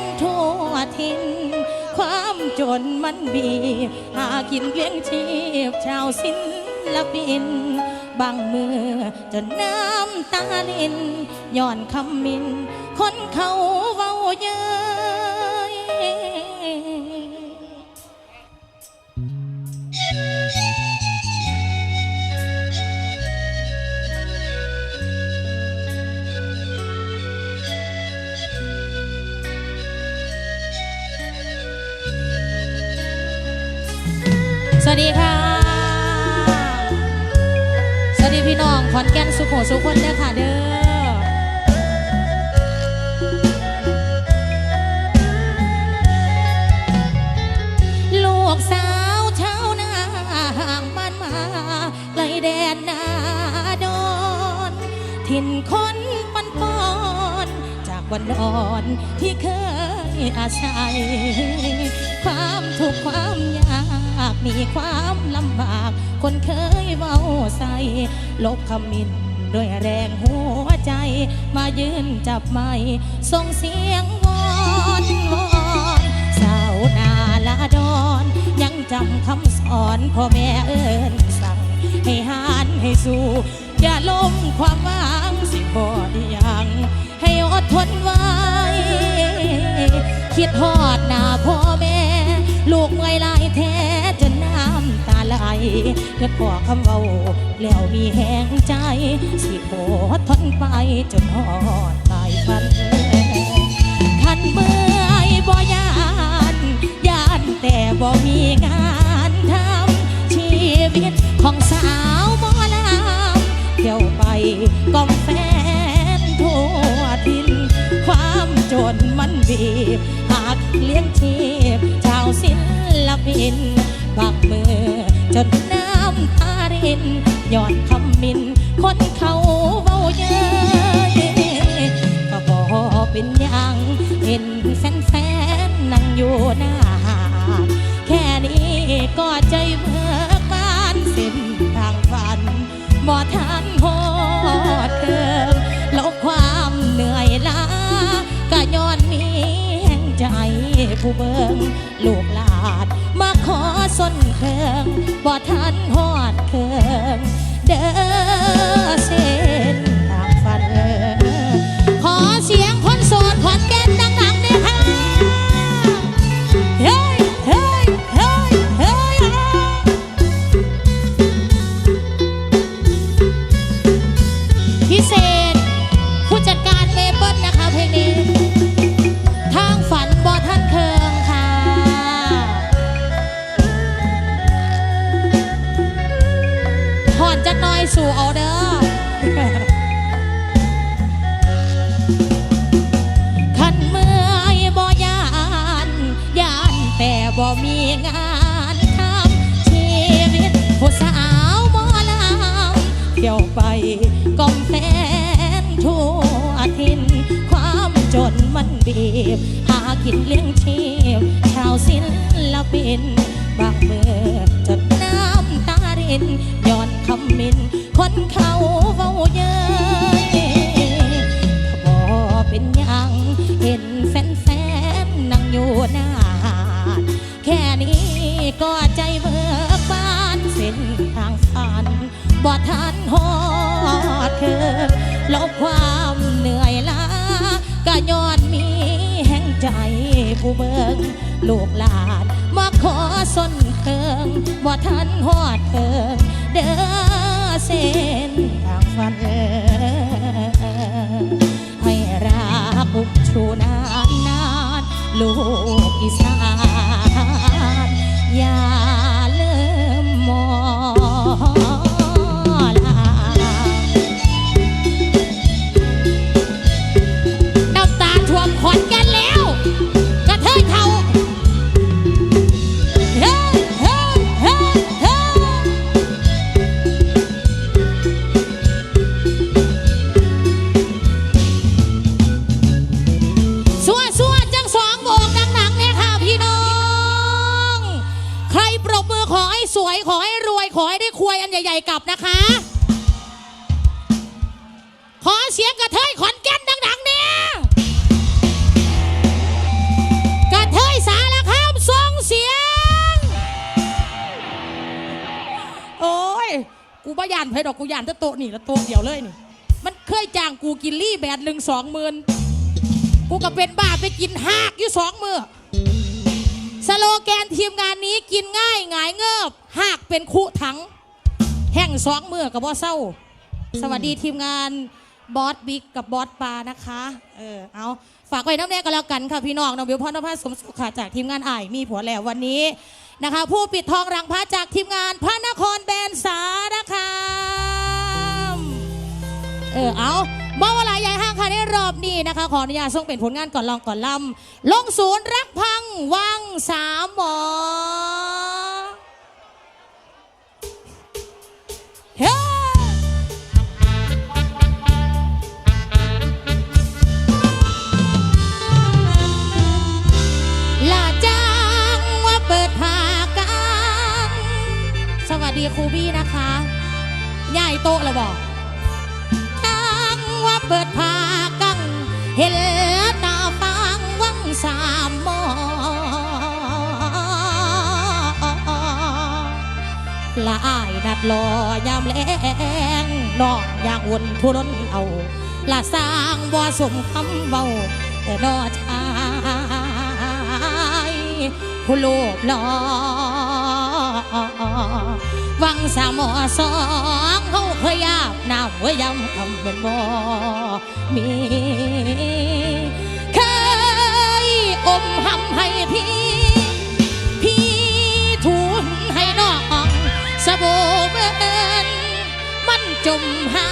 นทั่วทินความจนมันบีหากินเลี้ยงชีพชาวสินลปิน บางมือจนน้ำตาลินย้อนคำมิน คนเขาเว้าเย้ย วัสดีค่ะ สวัสดีพี่น้องขอนแก่นสุโขสุคนเด้อค่ะเด้อลูกสาวชาวนาห่างบ้านมาไกลแดนนาดอนถิ่นคนปันปอนจากวันดอนที่เคยอาศัย ความทุกข์ความยาก มีความลำบาก คนเคยเว้าใส่ลบคำมินด้วยแรงหัวใจ มายืนจับไม้ส่งเสียงวอนวอนสาวนาลาดอนยังจำคำสอนพ่อแม่เอิญสั่ง ให้หานให้สู้ อย่าล้มความหวังสิบอดยัง ให้อดทนไว้ คิดฮอดหน้าพ่อแม่ ลูกเมื่อยลายแท้ำตาไหลเกิดพอคำเว้าแล้วมีแหงใจ สิโอทนไปจนฮอดตายฟันคันเมื่อยบ่ยานยานแต่บ่มีงานทำชีวิตของสาวมอลำเที่ยวไปกอมแฟนทั่วทิน ความจนมันบีบหากเลี้ยงชีพชาวศิลปินบางมือ จนน้ำตารินย้อนคำมิน คนเขาเว้าเย้ยก็บอกเป็นยังเห็นแฟนๆนั่งอยู่หน้าหาดแค่นี้ก็ใจเบิกบานสิ้นทางฝันบ่ทันโหดเคิมลบความเหนื่อยล้าก็ย้อนมีแห่งใจผู้เบิงลูกหลาน อส้นเครื่องบ่ทันหอดเครื่อง ใหญ่ ๆ กลับนะคะ ขอเสียงกระเทยขอนแก่นดังๆเนี่ยกระเทยสารคามส่งเสียง โอ้ย กูบ่ยานไผดอกกูยานแตะโต๊ะนี่ละโต๊ะเดียวเลยนี่ มันเคยจ้างกูกินลี่แบดหนึ่งสองหมื่นกูก็เป็นบ้าไปกินหากอยู่สองมือสโลแกนทีมงานนี้กินง่ายหงายเงิบหากเป็นคู่ถัง แห่งสองมือกับบ่เศร้า สวัสดีทีมงานบอสบิ๊กกับบอสปานะคะ เออ เอาฝากไว้น้ำแน่ก็แล้วกันค่ะพี่น้องน้องบิวพรนภาสมสุขค่ะจากทีมงานอ่ายมีผัวแล้ววันนี้นะคะ ผู้ปิดทองรังพระจากทีมงานพระนครแบนสารคามเออ เอาเมื่อเวลาใหญ่ห้างค่ะในรอบนี้นะคะ ขออนุญาตส่งเป็นผลงานก่อนลองก่อนลำลงศูนย์รักพังวังสามหมอ ลาจังว่าเปิดผากลางสวัสดีครูบี้นะคะย่ายโตะแล้วบอกจ้างว่าเปิดผากังเห็น ละอายนัดรอยามแลงน้องอยากวนทุรนเอาละสร้างบ่สมคำเบาแต่นอชายผู้โลภหลอวังสามหมอสองเขาเคยยาบน้ำไว้ยำคำเป็นบ่มีเคยอมหำให้พี่ โบเบินมันจมหา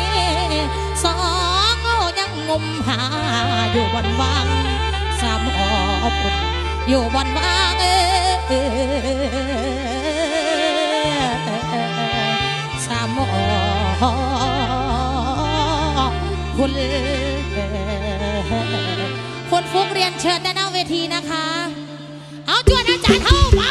ยสองเอยังงมหาอยู่บนวังสามอปุ่นอยู่บนวังเอสามอคุณคนฟุกเรียนเชิญด้านหน้าเวทีนะคะ เอาจวนอาจารย์เข้าไป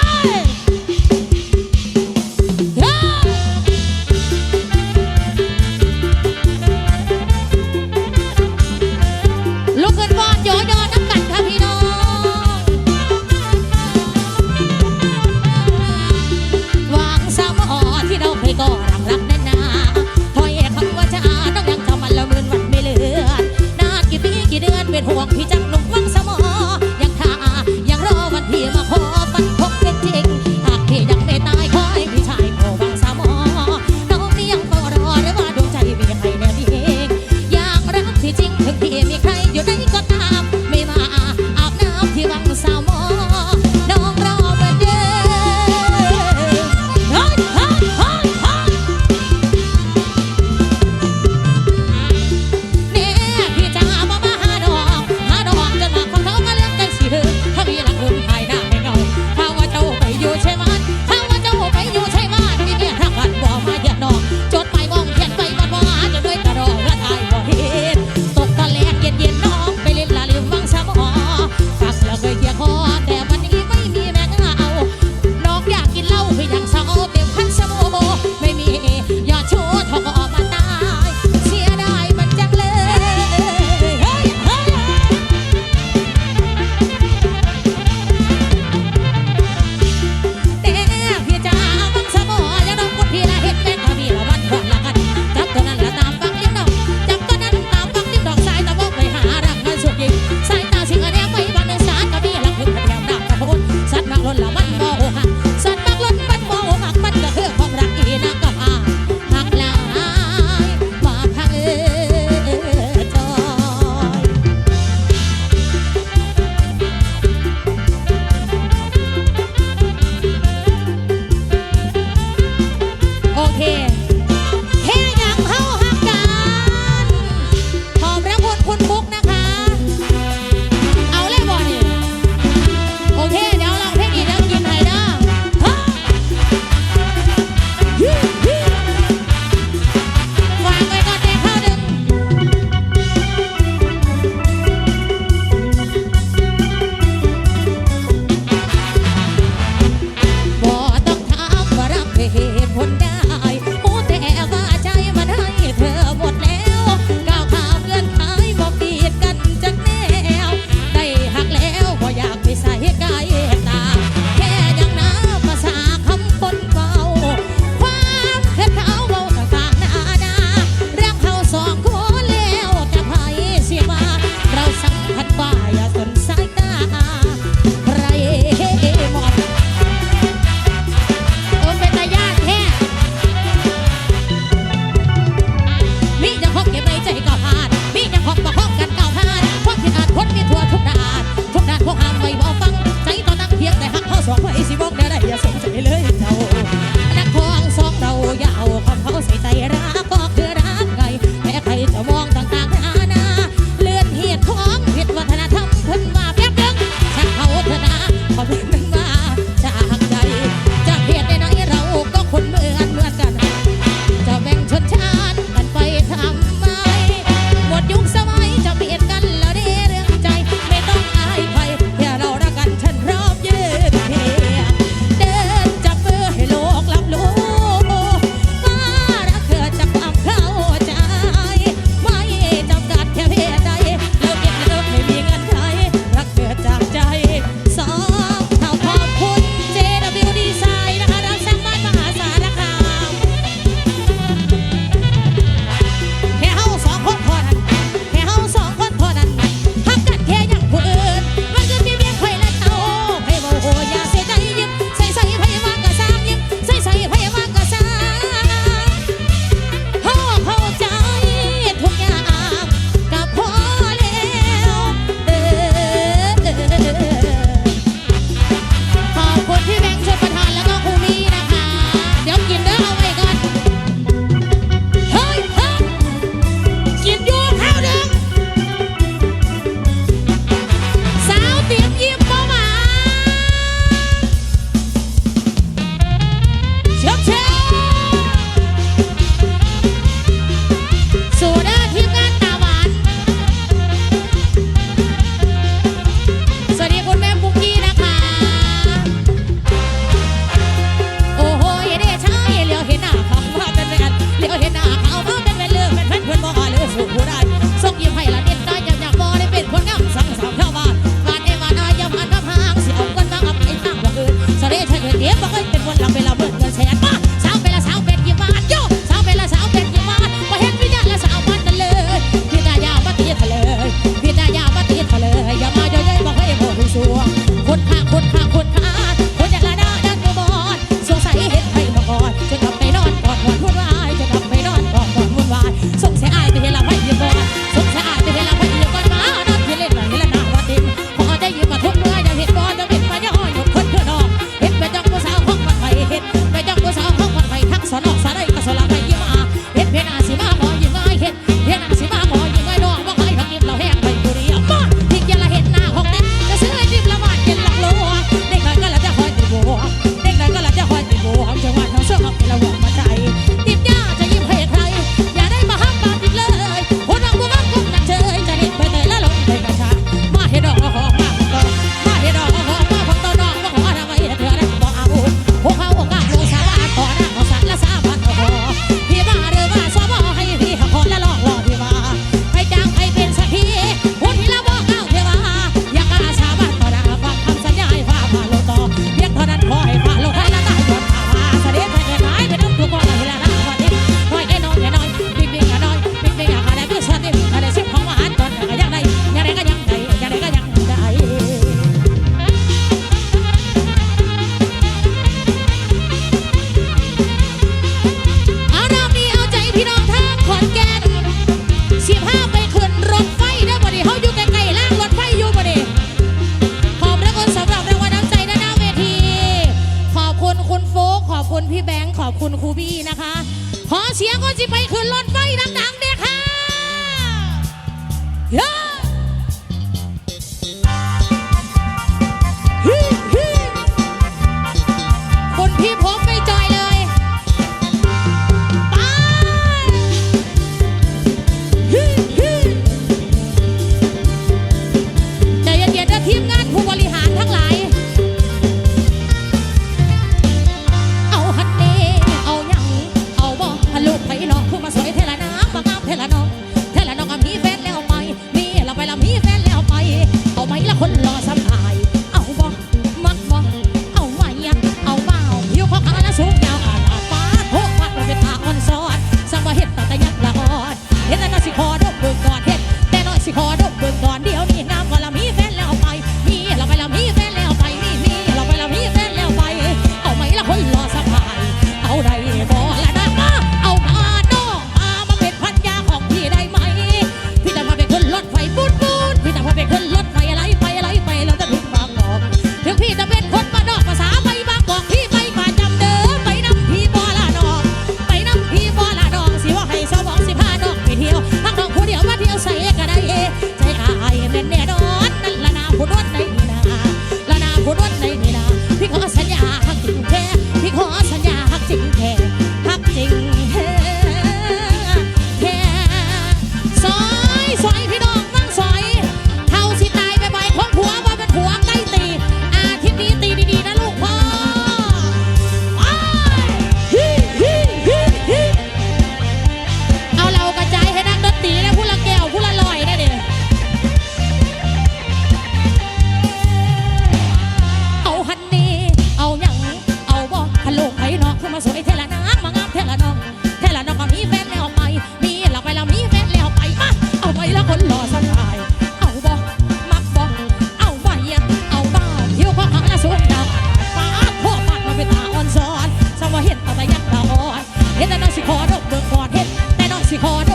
Hot.